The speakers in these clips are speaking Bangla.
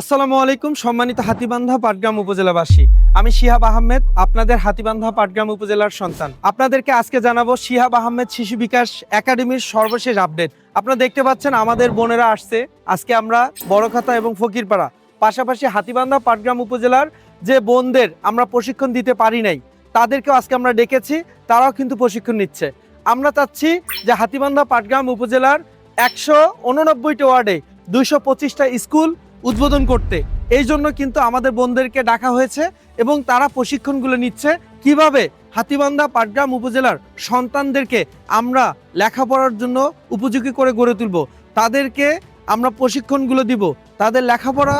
আসসালামু আলাইকুম, সম্মানিত হাতিবান্ধা পাটগ্রাম উপজেলাবাসী। আমি শিহাব আহমেদ, আপনাদের হাতিবান্ধা পাটগ্রাম উপজেলার সন্তান। আপনাদেরকে আজকে জানাব শিহাব আহমেদ শিশু বিকাশ একাডেমির সর্বশেষ আপডেট। আপনারা দেখতে পাচ্ছেন, আমাদের বোনেরা আসছে। আজকে আমরা বড়খাতা এবং ফকিরপাড়া, পাশাপাশি হাতিবান্ধা পাটগ্রাম উপজেলার যে বোনদের আমরা প্রশিক্ষণ দিতে পারি নাই, তাদেরকেও আজকে আমরা ডেকেছি, তারাও কিন্তু প্রশিক্ষণ নিচ্ছে। আমরা চাচ্ছি যে হাতিবান্ধা পাটগ্রাম উপজেলার একশো উননব্বইটি ওয়ার্ডে দুইশো পঁচিশটা স্কুল উদ্বোধন করতে। এই জন্য কিন্তু আমাদের বোনদেরকে ডাকা হয়েছে এবং তারা প্রশিক্ষণগুলো নিচ্ছে। কীভাবে? হাতিবান্ধা, পাটগ্রাম উপজেলার সন্তানদেরকে আমরা লেখাপড়ার জন্য উপযোগী করে গড়ে তুলব। তাদেরকে আমরা প্রশিক্ষণগুলো দিব। তাদের লেখাপড়া,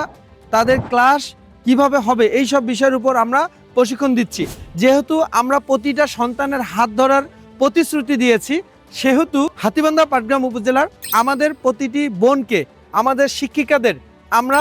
তাদের ক্লাস কীভাবে হবে? এই সব বিষয়ের উপর আমরা প্রশিক্ষণ দিচ্ছি। যেহেতু আমরা প্রতিটা সন্তানের হাত ধরার প্রতিশ্রুতি দিয়েছি, সেহেতু হাতিবান্ধা, পাটগ্রাম উপজেলার আমাদের প্রতিটি বোনকে, আমাদের শিক্ষিকাদের আমরা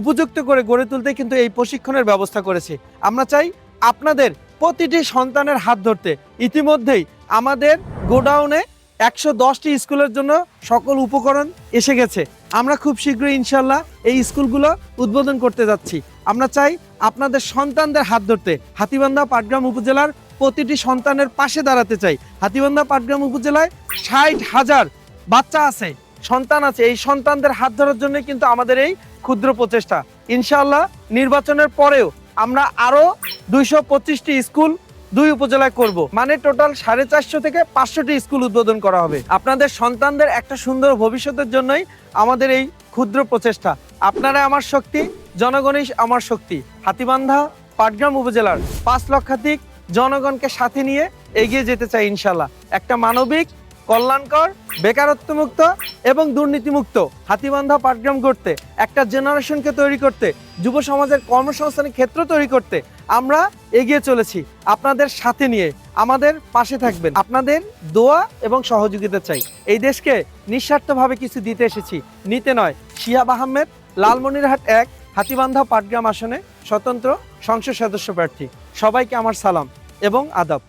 উপযুক্ত করে গড়ে তুলতে কিন্তু এই প্রশিক্ষণের ব্যবস্থা করেছি। আমরা চাই আপনাদের প্রতিটি সন্তানের হাত ধরতে। ইতিমধ্যেই আমাদের গোডাউনে একশো দশটি স্কুলের জন্য সকল উপকরণ এসে গেছে। আমরা খুব শীঘ্রই ইনশাল্লাহ এই স্কুলগুলো উদ্বোধন করতে যাচ্ছি। আমরা চাই আপনাদের সন্তানদের হাত ধরতে। হাতিবান্ধা পাটগ্রাম উপজেলার প্রতিটি সন্তানের পাশে দাঁড়াতে চাই। হাতিবান্ধা পাটগ্রাম উপজেলায় ষাট হাজার বাচ্চা আছে। সন্তান আছে, এই সন্তানদের হাত ধরার জন্য কিন্তু আমাদের এই ক্ষুদ্র প্রচেষ্টা। ইনশাআল্লাহ নির্বাচনের পরেও আমরা আরও দুইশো পঁচিশটি স্কুল দুই উপজেলায় করব। মানে টোটাল সাড়ে চারশো থেকে পাঁচশোটি স্কুল উদ্বোধন করা হবে। আপনাদের সন্তানদের একটা সুন্দর ভবিষ্যতের জন্যই আমাদের এই ক্ষুদ্র প্রচেষ্টা। আপনারা আমার শক্তি, জনগণই আমার শক্তি। হাতিবান্ধা, পাটগ্রাম উপজেলার পাঁচ লক্ষাধিক জনগণকে সাথে নিয়ে এগিয়ে যেতে চাই ইনশাল্লাহ একটা মানবিক কল্যাণকর, বেকারত্বমুক্ত এবং দুর্নীতিমুক্ত, হাতিবান্ধা পাটগ্রাম করতে একটা জেনারেশনকে তৈরি করতে, যুব সমাজের কর্মসংস্থানের ক্ষেত্র তৈরি করতে আমরা এগিয়ে চলেছি। আপনাদের সাথে নিয়ে, আমাদের পাশে থাকবেন। আপনাদের দোয়া এবং সহযোগিতা চাই। এই দেশকে নিঃস্বার্থভাবে কিছু দিতে এসেছি। নিতে নয়। শিহাব আহমেদ, লালমনিরহাট এক, হাতিবান্ধা পাটগ্রাম আসনে স্বতন্ত্র সংসদ সদস্য প্রার্থী। সবাইকে আমার সালাম এবং আদাব।